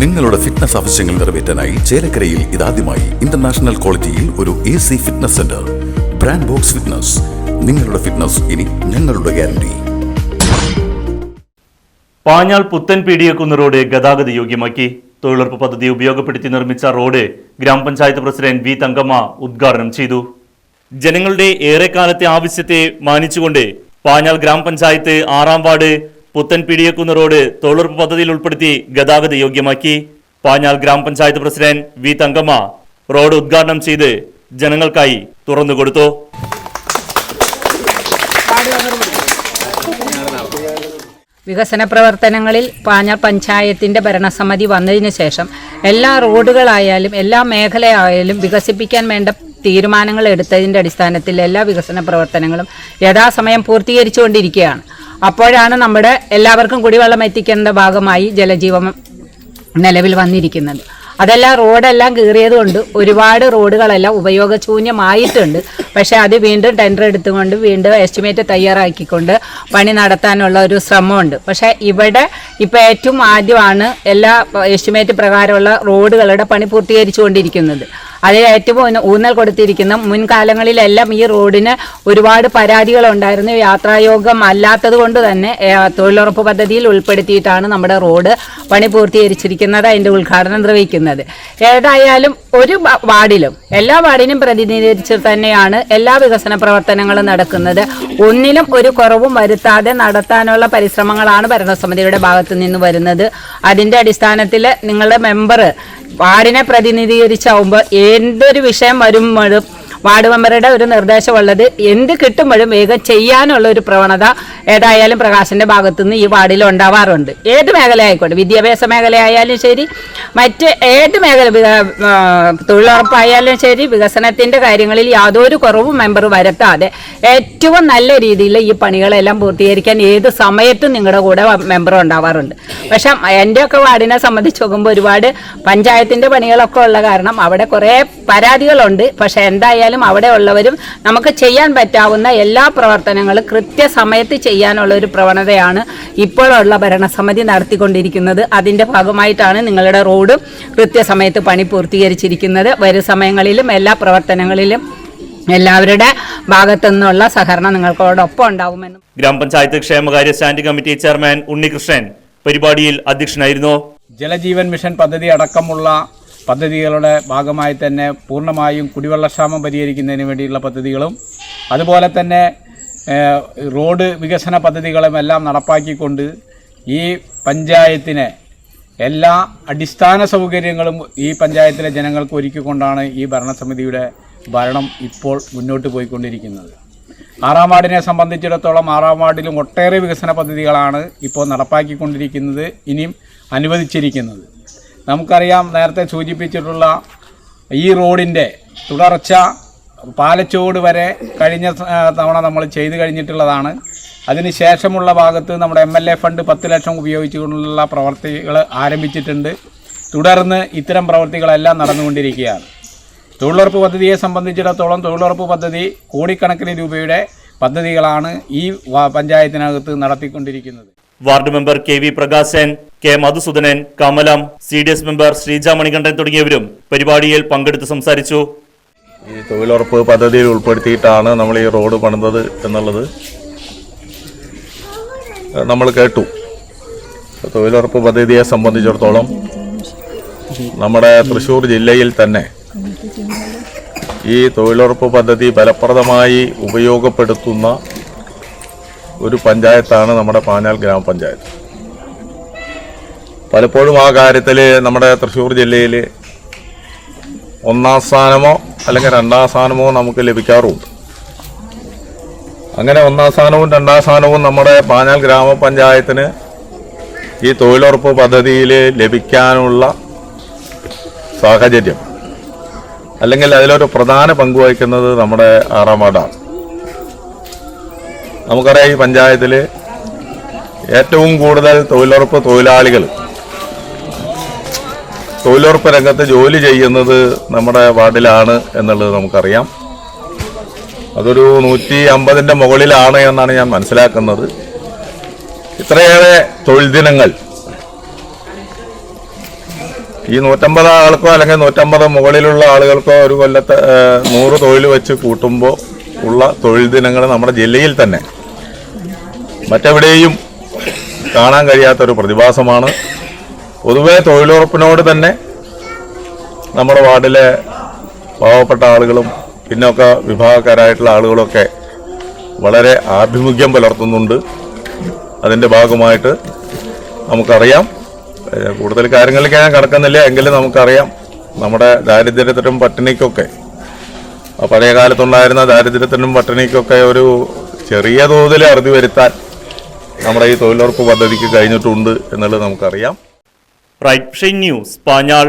നിങ്ങളുടെ ഫിറ്റ്നസ് ആവശ്യങ്ങൾ നിറവേറ്റാനായി ചേലക്കരയിൽ ഇതാദ്യമായി ഇന്റർനാഷണൽ ക്വാളിറ്റിയിൽ ഒരു A C fitness centre brand box fitness നിങ്ങളുടെ ഫിറ്റ്നസ് ഇനി ഞങ്ങളുടെ ഗ്യാരണ്ടി പാഞ്ഞാൾ പുത്തൻ പീടിയക്കുന്ന് റോഡ് ഗതാഗത യോഗ്യമാക്കി. തൊഴിലുറപ്പ് പദ്ധതി ഉപയോഗപ്പെടുത്തി നിർമ്മിച്ച റോഡ് ഗ്രാമപഞ്ചായത്ത് പ്രസിഡന്റ് വി തങ്കമ്മ ഉദ്ഘാടനം ചെയ്തു. ജനങ്ങളുടെ ഏറെക്കാലത്തെ ആവശ്യത്തെ മാനിച്ചുകൊണ്ട് പാഞ്ഞാൽ ഗ്രാമപഞ്ചായത്ത് ആറാം വാർഡ് പുത്തൻ പീടിയക്കുന്ന് റോഡ് തൊഴിലുറപ്പ് പദ്ധതിയിൽ ഉൾപ്പെടുത്തി ഗതാഗത യോഗ്യമാക്കി. പാഞ്ഞാൽ ഗ്രാമപഞ്ചായത്ത് പ്രസിഡന്റ് വി തങ്കമ്മ റോഡ് ഉദ്ഘാടനം ചെയ്ത് ജനങ്ങൾക്കായി തുറന്നു കൊടുത്തു. വികസന പ്രവർത്തനങ്ങളിൽ പാഞ്ഞാൾ പഞ്ചായത്തിന്റെ ഭരണസമിതി വന്നതിന് ശേഷം എല്ലാ റോഡുകളായാലും എല്ലാ മേഖലയായാലും വികസിപ്പിക്കാൻ വേണ്ട തീരുമാനങ്ങൾ എടുത്തതിന്റെ അടിസ്ഥാനത്തിൽ എല്ലാ വികസന പ്രവർത്തനങ്ങളും യഥാസമയം പൂർത്തീകരിച്ചുകൊണ്ടിരിക്കുകയാണ്. അപ്പോഴാണ് നമ്മുടെ എല്ലാവർക്കും കുടിവെള്ളം എത്തിക്കേണ്ട ഭാഗമായി ജലജീവം നിലവിൽ വന്നിരിക്കുന്നത്. അതെല്ലാം റോഡെല്ലാം കീറിയത് കൊണ്ട് ഒരുപാട് റോഡുകളെല്ലാം ഉപയോഗശൂന്യമായിട്ടുണ്ട്. പക്ഷെ അത് വീണ്ടും ടെൻഡർ എടുത്തുകൊണ്ട് വീണ്ടും എസ്റ്റിമേറ്റ് തയ്യാറാക്കിക്കൊണ്ട് പണി നടത്താനുള്ള ഒരു ശ്രമമുണ്ട്. പക്ഷെ ഇവിടെ ഇപ്പോൾ ഏറ്റവും ആദ്യമാണ് എല്ലാ എസ്റ്റിമേറ്റ് പ്രകാരമുള്ള റോഡുകളുടെ പണി പൂർത്തീകരിച്ചുകൊണ്ടിരിക്കുന്നത്. അതിൽ ഏറ്റവും ഊന്നൽ കൊടുത്തിരിക്കുന്ന മുൻകാലങ്ങളിലെല്ലാം ഈ റോഡിന് ഒരുപാട് പരാതികളുണ്ടായിരുന്നു. യാത്രായോഗം അല്ലാത്തത് കൊണ്ട് തന്നെ തൊഴിലുറപ്പ് പദ്ധതിയിൽ ഉൾപ്പെടുത്തിയിട്ടാണ് നമ്മുടെ റോഡ് പണി പൂർത്തീകരിച്ചിരിക്കുന്നത് അതിന്റെ ഉദ്ഘാടനം നിർവഹിക്കുന്നത്. ഏതായാലും ഒരു വാർഡിലും എല്ലാ വാർഡിനും പ്രതിനിധീകരിച്ച് തന്നെയാണ് എല്ലാ വികസന പ്രവർത്തനങ്ങളും നടക്കുന്നത്. ഒന്നിലും ഒരു കുറവും വരുത്താതെ നടത്താനുള്ള പരിശ്രമങ്ങളാണ് ഭരണസമിതിയുടെ ഭാഗത്തു നിന്ന് വരുന്നത്. അതിന്റെ അടിസ്ഥാനത്തിൽ നിങ്ങളുടെ മെമ്പർ വാർഡിനെ പ്രതിനിധീകരിച്ചാവുമ്പോൾ എന്തൊരു വിഷയം വരുമ്പോഴും വാർഡ് മെമ്പറുടെ ഒരു നിർദ്ദേശമുള്ളത് എന്ത് കിട്ടുമ്പോഴും വേഗം ചെയ്യാനുള്ള ഒരു പ്രവണത ഏതായാലും പ്രകാശിന്റെ ഭാഗത്തുനിന്ന് ഈ വാർഡിൽ ഉണ്ടാവാറുണ്ട്. ഏത് മേഖല ആയിക്കോട്ടെ വിദ്യാഭ്യാസ മേഖലയായാലും ശരി മറ്റ് ഏത് മേഖല തൊഴിലുറപ്പായാലും ശരി വികസനത്തിന്റെ കാര്യങ്ങളിൽ യാതൊരു കുറവും മെമ്പർ വരുത്താതെ ഏറ്റവും നല്ല രീതിയിൽ ഈ പണികളെല്ലാം പൂർത്തീകരിക്കാൻ ഏത് സമയത്തും നിങ്ങളുടെ കൂടെ മെമ്പർ ഉണ്ടാവാറുണ്ട്. പക്ഷെ എന്റെയൊക്കെ വാർഡിനെ സംബന്ധിച്ച് നോക്കുമ്പോൾ ഒരുപാട് പഞ്ചായത്തിന്റെ പണികളൊക്കെ ഉള്ള കാരണം അവിടെ കുറേ പരാതികളുണ്ട്. പക്ഷെ എന്തായാലും അവിടെ ഉള്ളവരും നമുക്ക് ചെയ്യാൻ പറ്റാവുന്ന എല്ലാ പ്രവർത്തനങ്ങളും കൃത്യസമയത്ത് ചെയ്യാനുള്ള ഒരു പ്രവണതയാണ് ഇപ്പോഴുള്ള ഭരണസമിതി നടത്തിക്കൊണ്ടിരിക്കുന്നത്. അതിന്റെ ഭാഗമായിട്ടാണ് നിങ്ങളുടെ റോഡ് കൃത്യസമയത്ത് പണി പൂർത്തീകരിച്ചിരിക്കുന്നത്. വരും സമയങ്ങളിലും എല്ലാ പ്രവർത്തനങ്ങളിലും എല്ലാവരുടെ ഭാഗത്തു നിന്നുള്ള സഹകരണം നിങ്ങൾക്കോടൊപ്പം ഉണ്ടാവുമെന്ന്. ഗ്രാമപഞ്ചായത്ത് ക്ഷേമകാര്യ സ്റ്റാൻഡിംഗ് കമ്മിറ്റി ചെയർമാൻ ഉണ്ണികൃഷ്ണൻ പരിപാടിയിൽ അധ്യക്ഷനായിരുന്നു. ജലജീവൻ മിഷൻ പദ്ധതി അടക്കമുള്ള പദ്ധതികളുടെ ഭാഗമായി തന്നെ പൂർണമായും കുടിവെള്ളക്ഷാമം പരിഹരിക്കുന്നതിന് വേണ്ടിയുള്ള പദ്ധതികളും അതുപോലെ തന്നെ റോഡ് വികസന പദ്ധതികളും എല്ലാം നടപ്പാക്കിക്കൊണ്ട് ഈ പഞ്ചായത്തിനെ എല്ലാ അടിസ്ഥാന സൗകര്യങ്ങളും ഈ പഞ്ചായത്തിലെ ജനങ്ങൾക്ക് ഒരുക്കിക്കൊണ്ടാണ് ഈ ഭരണസമിതിയുടെ ഭരണം ഇപ്പോൾ മുന്നോട്ട് പോയിക്കൊണ്ടിരിക്കുന്നത്. ആറാം വാർഡിനെ സംബന്ധിച്ചിടത്തോളം ആറാം വാർഡിലും ഒട്ടേറെ വികസന പദ്ധതികളാണ് ഇപ്പോൾ നടപ്പാക്കിക്കൊണ്ടിരിക്കുന്നത് ഇനിയും അനുവദിച്ചിരിക്കുന്നത്. നമുക്കറിയാം നേരത്തെ സൂചിപ്പിച്ചിട്ടുള്ള ഈ റോഡിന്റെ തുടർച്ച പാലച്ചോട് വരെ കഴിഞ്ഞ തവണ നമ്മൾ ചെയ്തു കഴിഞ്ഞിട്ടുള്ളതാണ്. അതിന് ശേഷമുള്ള ഭാഗത്ത് നമ്മുടെ എം എൽ എ ഫണ്ട് പത്ത് ലക്ഷം ഉപയോഗിച്ചുകൊണ്ടുള്ള പ്രവർത്തികൾ ആരംഭിച്ചിട്ടുണ്ട്. തുടർന്ന് ഇത്തരം പ്രവർത്തികളെല്ലാം നടന്നുകൊണ്ടിരിക്കുകയാണ്. തൊഴിലുറപ്പ് പദ്ധതിയെ സംബന്ധിച്ചിടത്തോളം തൊഴിലുറപ്പ് പദ്ധതി കോടിക്കണക്കിന് രൂപയുടെ പദ്ധതികളാണ് ഈ പഞ്ചായത്തിനകത്ത് നടത്തിക്കൊണ്ടിരിക്കുന്നത്. Ward member K V Prakashan K Madhusudanan Kamalam C D S member Sreeja Manikandan തുടങ്ങിയവരും പരിപാടിയിൽ പങ്കെടുത്ത് സംസാരിച്ചു. ഈ തൊഴിലുറപ്പ് പദ്ധതിയിൽ ഉൾപ്പെടുത്തിയിട്ടാണ് നമ്മൾ ഈ റോഡ് പണിതത് എന്നുള്ളത്. നമ്മൾ കേട്ടു. തൊഴിലുറപ്പ് പദ്ധതിയെ സംബന്ധിച്ചിടത്തോളം നമ്മുടെ തൃശ്ശൂർ ജില്ലയിൽ തന്നെ ഈ തൊഴിലുറപ്പ് പദ്ധതി ഫലപ്രദമായി ഉപയോഗപ്പെടുത്തുന്ന ഒരു പഞ്ചായത്താണ് നമ്മുടെ പാഞ്ഞാൽ ഗ്രാമപഞ്ചായത്ത്. പലപ്പോഴും ആ കാര്യത്തിൽ നമ്മുടെ തൃശ്ശൂർ ജില്ലയിൽ ഒന്നാം സ്ഥാനമോ അല്ലെങ്കിൽ രണ്ടാം സ്ഥാനമോ നമുക്ക് ലഭിക്കാറുണ്ട്. അങ്ങനെ ഒന്നാം സ്ഥാനവും രണ്ടാം സ്ഥാനവും നമ്മുടെ പാഞ്ഞാൽ ഗ്രാമപഞ്ചായത്തിന് ഈ തൊഴിലുറപ്പ് പദ്ധതിയിൽ ലഭിക്കാനുള്ള സാഹചര്യം. അല്ലെങ്കിൽ അതിലൊരു പ്രധാന പങ്കുവഹിക്കുന്നത് നമ്മുടെ ആറാം വാർഡാണ്. നമുക്കറിയാം ഈ പഞ്ചായത്തിൽ ഏറ്റവും കൂടുതൽ തൊഴിലുറപ്പ് തൊഴിലാളികൾ. തൊഴിലുറപ്പ് രംഗത്ത് ജോലി ചെയ്യുന്നത് നമ്മുടെ വാർഡിലാണ് എന്നുള്ളത് നമുക്കറിയാം. അതൊരു നൂറ്റി അമ്പതിന്റെ മുകളിലാണ് എന്നാണ് ഞാൻ മനസ്സിലാക്കുന്നത്. ഇത്രയേറെ തൊഴിൽ ദിനങ്ങൾ. ഈ നൂറ്റമ്പത് ആൾക്കോ അല്ലെങ്കിൽ നൂറ്റമ്പത് മുകളിലുള്ള ആളുകൾക്കോ ഒരു കൊല്ലത്തെ നൂറ് തൊഴിൽ വെച്ച് കൂട്ടുമ്പോൾ ഉള്ള തൊഴിൽ ദിനങ്ങൾ നമ്മുടെ ജില്ലയിൽ തന്നെ. മറ്റെവിടെയും കാണാൻ കഴിയാത്തൊരു പ്രതിഭാസമാണ്. പൊതുവെ തൊഴിലുറപ്പിനോട് തന്നെ നമ്മുടെ വാർഡിലെ പാവപ്പെട്ട ആളുകളും പിന്നൊക്കെ വിഭാഗക്കാരായിട്ടുള്ള ആളുകളൊക്കെ വളരെ ആഭിമുഖ്യം പുലർത്തുന്നുണ്ട്. അതിന്റെ ഭാഗമായിട്ട് നമുക്കറിയാം. കൂടുതൽ കാര്യങ്ങളിലേക്ക് ഞാൻ കടക്കുന്നില്ല. എങ്കിലും നമുക്കറിയാം നമ്മുടെ ദാരിദ്ര്യത്തിനും പട്ടിണിക്കൊക്കെ പഴയ കാലത്തുണ്ടായിരുന്ന ദാരിദ്ര്യത്തിനും പട്ടിണിക്കൊക്കെ ഒരു ചെറിയ തോതിൽ അറുതി വരുത്താൻ നമ്മുടെ ഈ തൊഴിലുറപ്പ് പദ്ധതിക്ക് കഴിഞ്ഞിട്ടുണ്ട് എന്നുള്ളത് നമുക്കറിയാം. Right news Panjal.